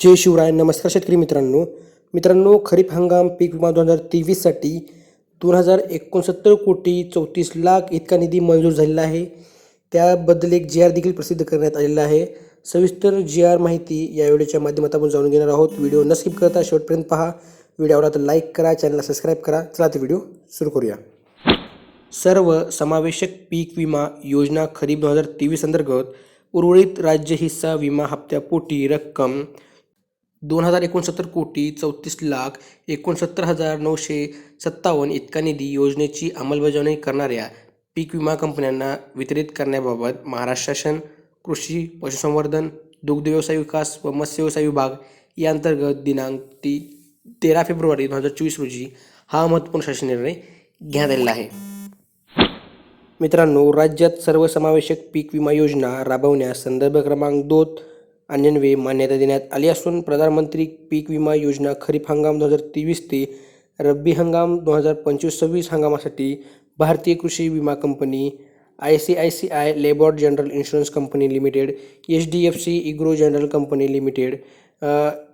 जय शिवराय नमस्कार शेतकरी मित्रांनो. मित्रांनो खरीप हंगाम पीक विमा दोन हजार तेवीससाठी दोन हजार एकोणसत्तर कोटी चौतीस लाख इतका निधी मंजूर झालेला आहे. त्याबद्दल एक जी आर देखील प्रसिद्ध करण्यात आलेला आहे. सविस्तर जी आर माहिती या व्हिडिओच्या माध्यमातून आपण जाणून घेणार आहोत. व्हिडिओ न स्किप करता शेवटपर्यंत पहा. व्हिडिओ आवडला तर लाईक करा चॅनलला सबस्क्राईब करा. चला तर व्हिडिओ सुरू करूया. सर्व समावेशक पीक विमा योजना खरीप दोन हजार तेवीस अंतर्गत उर्वरित राज्य हिस्सा विमा हप्त्यापोटी रक्कम दोन हजार एकोणसत्तर कोटी चौतीस लाख एकोणसत्तर हजार नऊशे सत्तावन्न इतका निधी योजनेची अंमलबजावणी करणाऱ्या पीक विमा कंपन्यांना वितरित करण्याबाबत महाराष्ट्र शासन कृषी पशुसंवर्धन दुग्ध व्यवसाय विकास व मत्स्य व्यवसाय विभाग यांतर्गत दिनांक ती तेरा फेब्रुवारी दोन हजार चोवीस रोजी हा महत्त्वपूर्ण शासन निर्णय घेण्यात आलेला आहे. मित्रांनो राज्यात सर्वसमावेशक पीक विमा योजना राबवण्यास संदर्भ क्रमांक दोन अन्वये मान्यता देण्यात आली असून प्रधानमंत्री पीक विमा योजना खरीप हंगाम दोन हजार तेवीस ते रब्बी हंगाम दोन हजार पंचवीस सव्वीस हंगामासाठी भारतीय कृषी विमा company I C I C I Lombard general insurance company limited H D F C इग्रो general company limited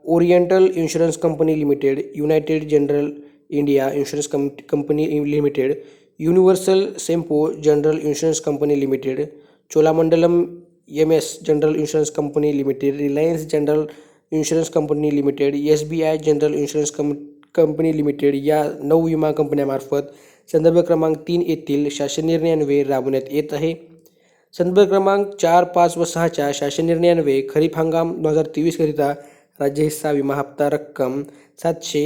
Oriental insurance company limited United general India insurance कं company limited Universal Sompo general insurance company limited Cholamandalam M S general insurance company limited Reliance general insurance company limited S B I general insurance कं company limited या नऊ विमा कंपन्यामार्फत संदर्भ क्रमांक तीन येथील शासन निर्णयान्वये राबवण्यात येत आहे. संदर्भ क्रमांक चार पाच व सहाच्या शासन निर्णयान्वये खरीप हंगाम दोन हजार तेवीसकरिता राज्य हिस्सा विमा हप्ता रक्कम सातशे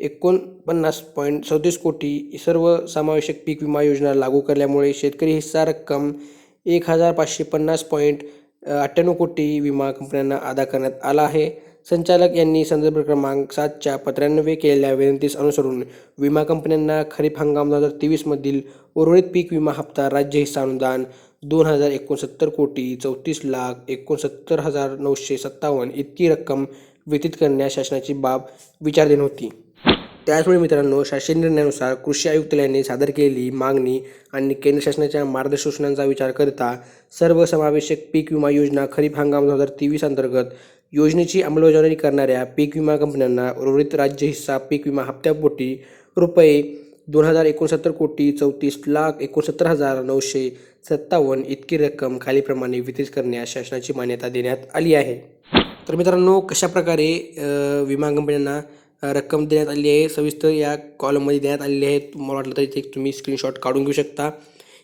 एकोणपन्नास पॉईंट सदतीस कोटी सर्व समावेशक पीक विमा योजना लागू केल्यामुळे शेतकरी हिस्सा रक्कम एक हजार पाचशे पन्नास पॉईंट अठ्ठ्याण्णव कोटी विमा कंपन्यांना अदा करण्यात आला आहे. संचालक यांनी संदर्भ क्रमांक सातच्या पत्रान्वये केलेल्या विनंतीस अनुसरून विमा कंपन्यांना खरीप हंगाम दोन हजार तेवीसमधील उर्वरित पीक विमा हप्ता राज्य हिस्सा अनुदान दोन हजार एकोणसत्तर कोटी चौतीस लाख एकोणसत्तर हजार नऊशे सत्तावन्न इतकी रक्कम वितरित करण्यास शासनाची बाब विचारधीन होती. त्याचमुळे मित्रांनो शासन निर्णयानुसार कृषी आयुक्तालयाने सादर केलेली मागणी आणि केंद्र शासनाच्या मार्गदर्शनाचा विचार करता सर्व समावेशक पीक विमा योजना खरीप हंगाम दोन हजार तेवीस अंतर्गत योजनेची अंमलबजावणी करणाऱ्या पीक विमा कंपन्यांना उर्वरित राज्य हिस्सा पीक विमा हप्त्यापोटी रुपये दोन हजार एकोणसत्तर कोटी चौतीस लाख एकोणसत्तर हजार नऊशे सत्तावन्न इतकी रक्कम खालीप्रमाणे वितरित करण्यास शासनाची मान्यता देण्यात आली आहे. तर मित्रांनो कशाप्रकारे विमा कंपन्यांना रक्कम देण्यात आली आहे. सविस्तर या कॉलममध्ये देण्यात आलेली आहे. तुम्हाला वाटलं तर इथे तुम्ही स्क्रीनशॉट काढून घेऊ शकता.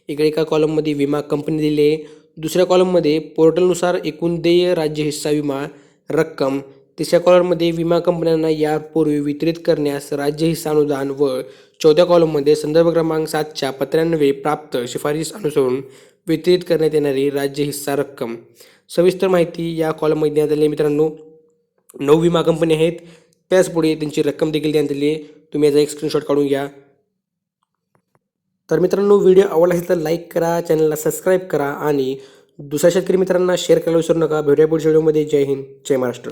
इकडे एका कॉलममध्ये विमा कंपनी दिली आहे. दुसऱ्या कॉलममध्ये पोर्टलनुसार एकूण देय राज्य हिस्सा विमा रक्कम. तिसऱ्या कॉलममध्ये विमा कंपन्यांना यापूर्वी वितरित करण्यास राज्य हिस्सा अनुदान व चौथ्या कॉलममध्ये संदर्भ क्रमांक सातच्या पत्रान्वये प्राप्त शिफारस अनुसरून वितरित करण्यात येणारी राज्य हिस्सा रक्कम. सविस्तर माहिती या कॉलममध्ये देण्यात आली मित्रांनो नऊ विमा कंपनी आहेत. त्याच पुढे त्यांची रक्कम देखील देण्यात आली आहे. तुम्ही याचा एक स्क्रीनशॉट काढून घ्या. तर मित्रांनो व्हिडिओ आवडला असेल तर लाईक करा चॅनलला सबस्क्राईब करा आणि दुसऱ्या शेतकरी मित्रांना शेअर करायला विसरू नका. भेटूया पुढच्या व्हिडिओमध्ये जय हिंद जय महाराष्ट्र.